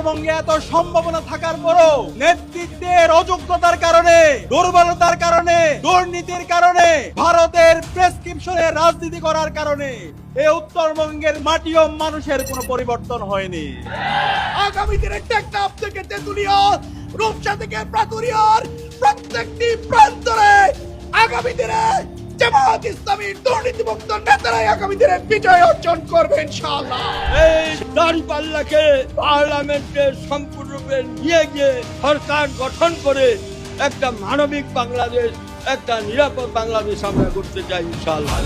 এত সম্ভাবনা থাকার পরও নেতৃত্বের অযোগ্যতার কারণে, দুর্বলতার কারণে, দুর্নীতির কারণে, ভারতের প্রেসক্রিপশনে রাজনীতি করার কারণে এই উত্তরবঙ্গের মাটি ও মানুষের কোনো পরিবর্তন হয়নি। আগামী দিনে টেকনাফ থেকে তেতুলিয়া, রূপসা থেকে প্রাতুরিয়ার প্রত্যেকটি প্রান্তরে আগামী দিনে জামাত ইসলামীর দুর্নীতিমুক্ত নেতারাই আগামী দিনে বিজয় অর্জন করবে ইনশাআল্লাহ। এই পার্লামেন্টে সম্পূর্ণরূপে নিয়ে গিয়ে সরকার গঠন করে একটা মানবিক বাংলাদেশ একটা নিরাপদ বাংলাদেশ আমরা করতে চাই ইনশাআল্লাহ।